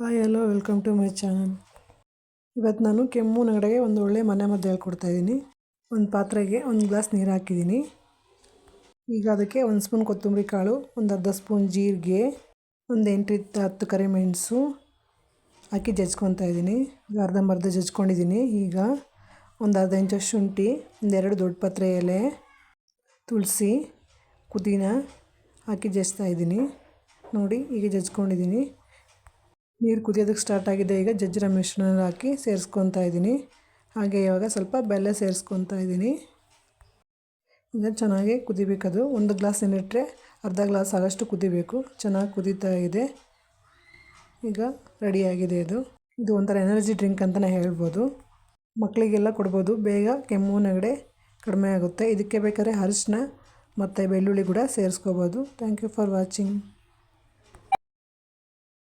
Hi hello welcome to my channel ಇವತ್ತು ನಾನು ಕೆಮ್ಮು ನಗಡೆಗೆ ಒಂದು ಒಳ್ಳೆ ಮನೆ ಮದ್ದು ಹೇಳ್ಕೊಡ್ತಾ ಇದ್ದೀನಿ ಒಂದು ಪಾತ್ರೆಗೆ ಒಂದು ಗ್ಲಾಸ್ ನೀರು ಹಾಕಿದ್ದೀನಿ ಈಗ ಅದಕ್ಕೆ ಒಂದು ಸ್ಪೂನ್ ಕೊತ್ತಂಬರಿ ಕಾಳು, ಒಂದು ಅರ್ಧ ಸ್ಪೂನ್ ಜೀರಿಗೆ, ಒಂದು ಎಂಟರಿಂದ ಹತ್ತು ಕರಿಮೆಣಸು ಹಾಕಿ ಜಜ್ಕೊತಾ ಇದ್ದೀನಿ ಈಗ ಅರ್ಧಂಬರ್ಧ ಜಜ್ಕೊಂಡಿದ್ದೀನಿ ಈಗ ಒಂದು ಅರ್ಧ ಇಂಚು ಶುಂಠಿ ಒಂದೆರಡು ದೊಡ್ಡ ಪತ್ರೆ ಎಲೆ, ತುಳಸಿ, ಪುದೀನ ಹಾಕಿ ಜಜ್ತಾ ಇದ್ದೀನಿ ನೋಡಿ ಈಗ ಜಜ್ಕೊಂಡಿದ್ದೀನಿ ನೀರು ಕುದಿಯೋದಕ್ಕೆ ಸ್ಟಾರ್ಟ್ ಆಗಿದೆ. ಈಗ ಜಜ್ಜರ ಮಿಶ್ರಣ ಹಾಕಿ ಸೇರಿಸ್ಕೊತಾ ಇದ್ದೀನಿ. ಹಾಗೆ ಇವಾಗ ಸ್ವಲ್ಪ ಬೆಲ್ಲ ಸೇರಿಸ್ಕೊತಾ ಇದ್ದೀನಿ. ಈಗ ಚೆನ್ನಾಗಿ ಕುದಿಬೇಕದು. ಒಂದು ಗ್ಲಾಸ್ ಏನಿಟ್ಟರೆ ಅರ್ಧ ಗ್ಲಾಸ್ ಆಗೋಷ್ಟು ಕುದಿಬೇಕು. ಚೆನ್ನಾಗಿ ಕುದೀತಾ ಇದೆ. ಈಗ ರೆಡಿಯಾಗಿದೆ ಇದು. ಇದು ಒಂಥರ ಎನರ್ಜಿ ಡ್ರಿಂಕ್ ಅಂತಲೇ ಹೇಳ್ಬೋದು. ಮಕ್ಕಳಿಗೆಲ್ಲ ಕೊಡ್ಬೋದು. ಬೇಗ ಕೆಮ್ಮು, ನೆಗಡೆ ಕಡಿಮೆ ಆಗುತ್ತೆ. ಇದಕ್ಕೆ ಬೇಕಾದ್ರೆ ಅರಿಶಿನ ಮತ್ತು ಬೆಳ್ಳುಳ್ಳಿ ಕೂಡ ಸೇರಿಸ್ಕೋಬೋದು. Thank you for watching